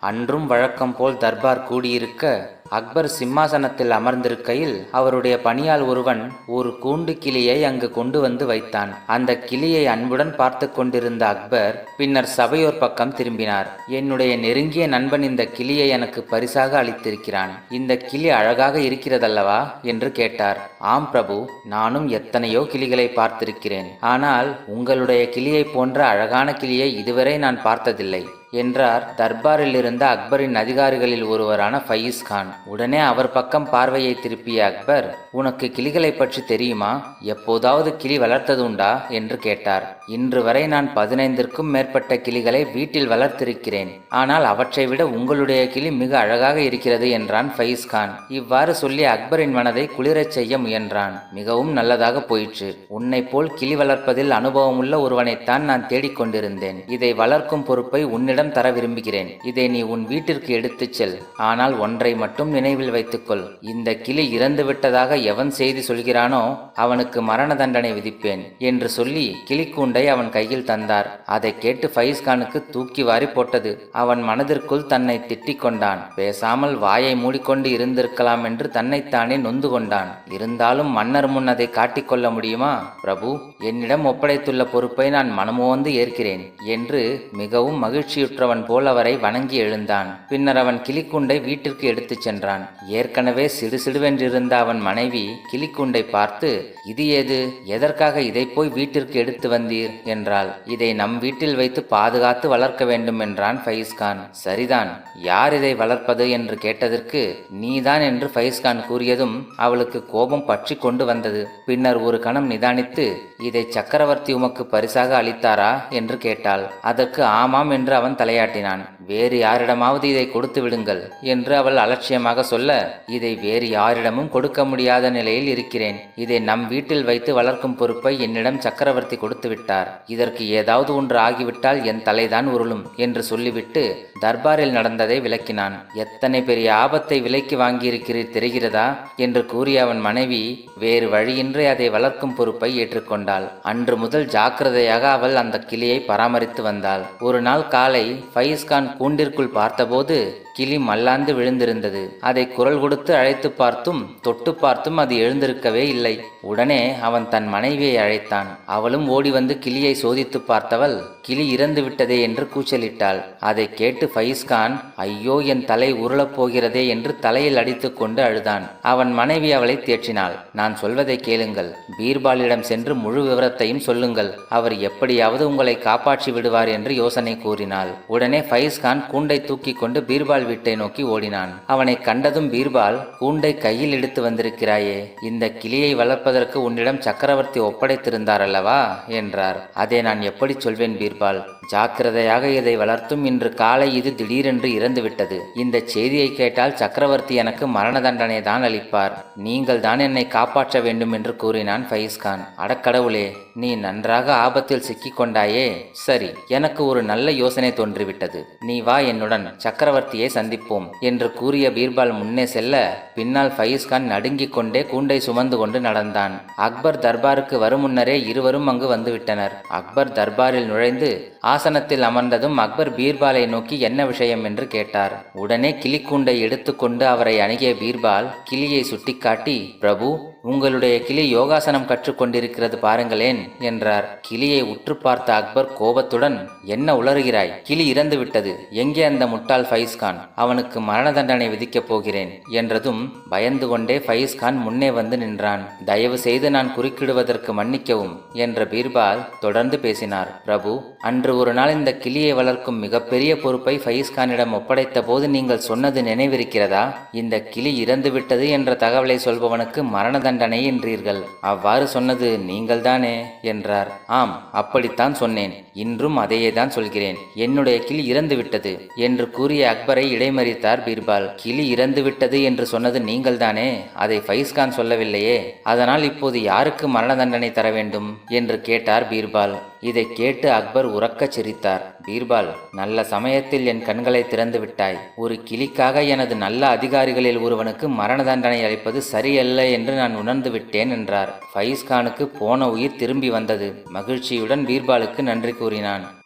அன்றும் வழக்கம் போல் தர்பார் கூடியிருக்க அக்பர் சிம்மாசனத்தில் அமர்ந்திருக்கையில் அவருடைய பணியாள் ஒருவன் ஒரு கூண்டு கிளியை அங்கு கொண்டு வந்து வைத்தான். அந்த கிளியை அன்புடன் பார்த்து கொண்டிருந்த அக்பர் பின்னர் சபையோர் பக்கம் திரும்பினார். என்னுடைய நெருங்கிய நண்பன் இந்த கிளியை எனக்கு பரிசாக அளித்திருக்கிறான். இந்த கிளி அழகாக இருக்கிறதல்லவா? என்று கேட்டார். ஆம் பிரபு நானும் எத்தனையோ கிளிகளை பார்த்திருக்கிறேன். ஆனால் உங்களுடைய கிளியை போன்ற அழகான கிளியை இதுவரை நான் பார்த்ததில்லை. என்றார். தர்பாரில் இருந்த அக்பரின் அதிகாரிகளில் ஒருவரான ஃபயீஸ் கான். உடனே அவர் பக்கம் பார்வையை திருப்பிய அக்பர் உனக்கு கிளிகளை பற்றி தெரியுமா? எப்போதாவது கிளி வளர்த்ததுண்டா? என்று கேட்டார். இன்று வரை நான் பதினைந்திற்கும் மேற்பட்ட கிளிகளை வீட்டில் வளர்த்திருக்கிறேன். ஆனால் அவற்றை விட உங்களுடைய கிளி மிக அழகாக இருக்கிறது என்றான் ஃபைஸ் கான். இவ்வாறு சொல்லி அக்பரின் மனதை குளிரச் செய்ய முயன்றான். மிகவும் நல்லதாக போயிற்று. உன்னை போல் கிளி வளர்ப்பதில் அனுபவமுள்ள ஒருவனைத்தான் நான் தேடிக்கொண்டிருந்தேன் இதை வளர்க்கும் பொறுப்பை உன்னிடம் தர விரும்புகிறேன். இதை நீ உன் வீட்டிற்கு எடுத்துச் செல். ஆனால் ஒன்றை மட்டும் நினைவில் வைத்துக்கொள். இந்த கிளி இறந்து விட்டதாக எவன் செய்தி சொல்கிறானோ அவனுக்கு மரண தண்டனை விதிப்பேன் என்று சொல்லி கிளிக்கூண்டை அவன் கையில் தந்தார். அதை கேட்டு ஃபைஸ்கானுக்கு தூக்கி வாரி போட்டது. அவன் மனதிற்குள் தன்னை திட்டிக் கொண்டான். பேசாமல் வாயை மூடிக்கொண்டு இருந்திருக்கலாம் என்று தன்னைத்தானே நொந்து கொண்டான். இருந்தாலும் மன்னர் முன் அதை காட்டிக்கொள்ள முடியுமா? பிரபு என்னிடம் ஒப்படைத்துள்ள பொறுப்பை நான் மனமோந்து ஏற்கிறேன் என்று மிகவும் மகிழ்ச்சியுற்றவன் போல் அவரை வணங்கி எழுந்தான். பின்னர் அவன் கிளிக்குண்டை வீட்டிற்கு எடுத்துச் சென்றான். ஏற்கனவே சிடுசிடுவென்றிருந்த அவன் மனைவி கிளிக்குண்டை பார்த்து இது ஏது? எதற்காக இதை போய் வீட்டிற்கு எடுத்து வந்தீர்? என்றாள். இதை நம் வீட்டில் வைத்து பாதுகாத்து வளர்க்க வேண்டும் என்றான் ஃபைஸ்கான். சரிதான் யார் இதை வளர்ப்பது என்று கேட்டதற்கு நீதான் என்று ஃபைஸ்கான் கூறியதும் அவளுக்கு கோபம் பற்றி கொண்டு வந்தது. பின்னர் ஒரு கணம் நிதானித்து இதை சக்கரவர்த்தி உமக்கு பரிசாக அளித்தாரா? என்று கேட்டாள். அதற்கு ஆமாம் என்று அவன் தலையாட்டினான். வேறு யாரிடமாவது இதை கொடுத்து விடுங்கள் என்று அவள் அலட்சியமாக சொல்ல இதை வேறு யாரிடமும் கொடுக்க முடியாத நிலையில் இருக்கிறேன். இதை நம் வீட்டில் வைத்து வளர்க்கும் பொறுப்பை என்னிடம் சக்கரவர்த்தி கொடுத்து விட்டார். இதற்கு ஏதாவது ஒன்று ஆகிவிட்டால் என் தலைதான் உருளும் என்று சொல்லிவிட்டு தர்பாரில் நடந்ததை விளக்கினான். எத்தனை பெரிய ஆபத்தை விலைக்கு வாங்கியிருக்கிறீர் தெரிகிறதா? என்று கூறிய அவன் மனைவி வேறு வழியின்றி அதை வளர்க்கும் பொறுப்பை ஏற்றுக்கொண்டாள். அன்று முதல் ஜாக்கிரதையாக அவள் அந்த கிளியை பராமரித்து வந்தாள். ஒரு நாள் காலை ஃபயிஸ்கான் கூண்டிற்குள் பார்த்தபோது கிளி மல்லாந்து விழுந்திருந்தது. அதை குரல் கொடுத்து அழைத்து பார்த்தும் தொட்டு பார்த்தும் அது எழுந்திருக்கவே இல்லை. உடனே அவன் தன் மனைவியை அழைத்தான். அவளும் ஓடி வந்து கிளியை சோதித்து பார்த்தவள் கிளி இறந்து விட்டதே என்று கூச்சலிட்டாள். அதை கேட்டு ஃபயிஸ்கான் ஐயோ என் தலை உருளப் போகிறதே என்று தலையில் அடித்து கொண்டு அழுதான். அவன் மனைவி அவளை தேற்றினாள். நான் சொல்வதை கேளுங்கள். பீர்பாலிடம் சென்று முழு விவரத்தையும் சொல்லுங்கள். அவர் எப்படியாவது உங்களை காப்பாற்றி விடுவார் என்று யோசனை கூறினாள். உடனே ஃபயிஸ்கான் கூண்டை தூக்கி கொண்டு பீர்பால் வீட்டை நோக்கி ஓடினான். அவனை கண்டதும் பீர்பால் கூண்டை கையில் எடுத்து வந்திருக்கிறாயே இந்த கிளியை வளர்ப்பதற்கு உன்னிடம் சக்கரவர்த்தி ஒப்படைத்திருந்தார் அல்லவா? என்றார். அதை நான் எப்படி சொல்வேன் பீர்பால்? ஜாக்கிரதையாக இதை வளர்த்தும் இன்று காலை இது திடீரென்று இறந்துவிட்டது. இந்த செய்தியை கேட்டால் சக்கரவர்த்தி எனக்கு மரண தண்டனை தான் அளிப்பார். நீங்கள் தான் என்னை காப்பாற்ற வேண்டும் என்று கூறினான் ஃபைஸ்கான். அடக்கடவுளே நீ நன்றாக ஆபத்தில் சிக்கிக் கொண்டாயே சரி எனக்கு ஒரு நல்ல யோசனை தோன்றிவிட்டது. நீ வா என்னுடன் சக்கரவர்த்தியை சந்திப்போம் என்று கூறிய பீர்பால் முன்னே செல்ல பின்னால் ஃபயிஸ்கான் நடுங்கிக் கொண்டே கூண்டை சுமந்து கொண்டு நடந்தான். அக்பர் தர்பாருக்கு வரும் முன்னரே இருவரும் அங்கு வந்துவிட்டனர். அக்பர் தர்பாரில் நுழைந்து ஆ ஆசனத்தில் அமர்ந்ததும் அக்பர் பீர்பாலை நோக்கி என்ன விஷயம் என்று கேட்டார். உடனே கிளிக்கூண்டை எடுத்துக்கொண்டு அவரை அணுகிய பீர்பால் கிளியை சுட்டிக்காட்டி பிரபு உங்களுடைய கிளி யோகாசனம் கற்றுக்கொண்டிருக்கிறது பாருங்களேன் என்றார். கிளியை உற்று பார்த்த அக்பர் கோபத்துடன் என்ன உளறுகிறாய்? கிளி இறந்து விட்டது எங்கே அந்த முட்டாள் ஃபைஸ்கான் அவனுக்கு மரண தண்டனை விதிக்கப் போகிறேன் என்றதும் பயந்து கொண்டே ஃபைஸ்கான் முன்னே வந்து நின்றான். தயவு செய்து நான் குறுக்கிடுவதற்கு மன்னிக்கவும் என்ற பீர்பால் தொடர்ந்து பேசினார். பிரபு அன்று ஒரு நாள் இந்த கிளியை வளர்க்கும் மிகப்பெரிய பொறுப்பை ஃபயிஸ்கானிடம் ஒப்படைத்த போது நீங்கள் சொன்னது நினைவிருக்கிறதா? இந்த கிளி இறந்து விட்டது என்ற தகவலை சொல்பவனுக்கு மரண தண்டனை என்றீர்கள். அவ்வாறு சொன்னது நீங்கள்தானே? என்றார். ஆம் அப்படித்தான் சொன்னேன். இன்றும் அதையே தான் சொல்கிறேன். என்னுடைய கிளி இறந்து விட்டது என்று கூறிய அக்பரை இடைமறித்தார் பீர்பால். கிளி இறந்து விட்டது என்று சொன்னது நீங்கள்தானே? அதை ஃபைஸ்கான் சொல்லவில்லையே. அதனால் இப்போது யாருக்கு மரண தண்டனை தர வேண்டும்? என்று கேட்டார் பீர்பால். இதை கேட்டு அக்பர் உறக்கச் சிரித்தார். பீர்பால் நல்ல சமயத்தில் என் கண்களை திறந்து விட்டாய். ஒரு கிளிக்காக எனது நல்ல அதிகாரிகளில் ஒருவனுக்கு மரண தண்டனை அளிப்பது சரியல்ல என்று நான் உணர்ந்து விட்டேன் என்றார். ஃபைஸ்கானுக்கு போன உயிர் திரும்பி வந்தது. மகிழ்ச்சியுடன் பீர்பாலுக்கு நன்றி கூறினான்.